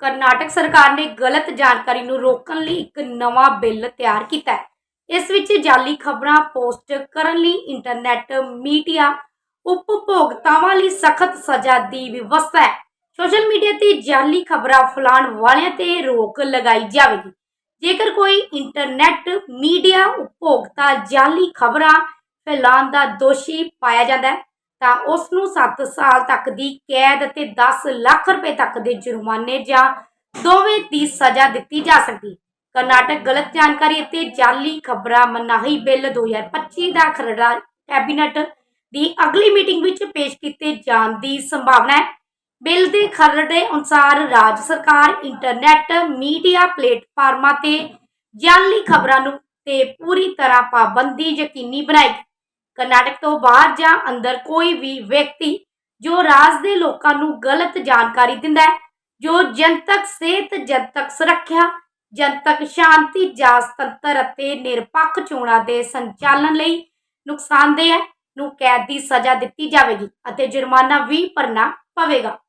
ਕਰਨਾਟਕ ਸਰਕਾਰ ਨੇ ਗਲਤ ਜਾਣਕਾਰੀ ਨੂੰ ਰੋਕਣ ਲਈ ਇੱਕ ਨਵਾਂ ਬਿੱਲ ਤਿਆਰ ਕੀਤਾ ਹੈ। ਇਸ ਵਿੱਚ ਜਾਲੀ ਖਬਰਾਂ ਪੋਸਟ ਕਰਨ ਲਈ ਇੰਟਰਨੈਟ, ਮੀਡੀਆ, ਉਪਭੋਗਤਾਵਾਂ ਲਈ ਸਖਤ ਸਜ਼ਾ ਦੀ ਵਿਵਸਥਾ ਹੈ। ਸੋਸ਼ਲ ਮੀਡੀਆ ਤੇ ਜਾਲੀ ਖਬਰਾਂ ਫੈਲਾਉਣ ਵਾਲਿਆਂ ਤੇ ਰੋਕ ਲਗਾਈ ਜਾਵੇਗੀ। ਜੇਕਰ ਕੋਈ ਇੰਟਰਨੈਟ, ਮੀਡੀਆ, ਉਪਭੋਗਤਾ ਜਾਲੀ ਖਬਰਾਂ ਫੈਲਾਉਣ ਦਾ ਦੋਸ਼ੀ ਪਾਇਆ ਜਾਂਦਾ ਹੈ ਤਾਂ ਉਸ ਨੂੰ 7 ਸਾਲ ਤੱਕ ਦੀ ਕੈਦ ਅਤੇ 10 ਲੱਖ ਰੁਪਏ ਤੱਕ ਦੇ ਜੁਰਮਾਨੇ ਜਾਂ ਦੋਵੇਂ ਦੀ ਸਜ਼ਾ ਦਿੱਤੀ ਜਾ ਸਕਦੀ। ਕਰਨਾਟਕ ਗਲਤ ਜਾਣਕਾਰੀ ਅਤੇ ਜਾਲੀ ਖਬਰਾਂ ਮਨਾਹੀ ਬਿੱਲ 2025 ਦਾ ਖਰੜਾ ਕੈਬਨਿਟ ਦੀ ਅਗਲੀ ਮੀਟਿੰਗ ਵਿੱਚ ਪੇਸ਼ ਕੀਤੇ ਜਾਣ ਦੀ ਸੰਭਾਵਨਾ ਹੈ। ਬਿੱਲ ਦੇ ਖਰੜੇ ਅਨੁਸਾਰ ਰਾਜ ਸਰਕਾਰ ਇੰਟਰਨੈਟ ਮੀਡੀਆ ਪਲੇਟਫਾਰਮਾਂ ਤੇ ਜਾਲੀ ਖਬਰਾਂ ਨੂੰ ਤੇ ਪੂਰੀ ਤਰ੍ਹਾਂ ਪਾਬੰਦੀ ਯਕੀਨੀ ਬਣਾਏਗੀ। ਕਰਨਾਟਕ ਤੋਂ ਬਾਹਰ ਜਾਂ ਅੰਦਰ ਕੋਈ ਵੀ ਵਿਅਕਤੀ ਜੋ ਰਾਜ ਦੇ ਲੋਕਾਂ ਨੂੰ ਗਲਤ ਜਾਣਕਾਰੀ ਦਿੰਦਾ ਹੈ, ਜੋ ਜਨਤਕ ਸਿਹਤ, ਜਨਤਕ ਸੁਰੱਖਿਆ, ਜਨਤਕ ਸ਼ਾਂਤੀ ਜਾਂਚ ਤੰਤਰ ਅਤੇ ਨਿਰਪੱਖ ਚੋਣਾਂ ਦੇ ਸੰਚਾਲਨ ਲਈ ਨੁਕਸਾਨਦੇਹ ਹੈ, ਨੂੰ ਕੈਦ ਦੀ ਸਜ਼ਾ ਦਿੱਤੀ ਜਾਵੇਗੀ ਅਤੇ ਜੁਰਮਾਨਾ ਵੀ ਭਰਨਾ ਪਵੇਗਾ।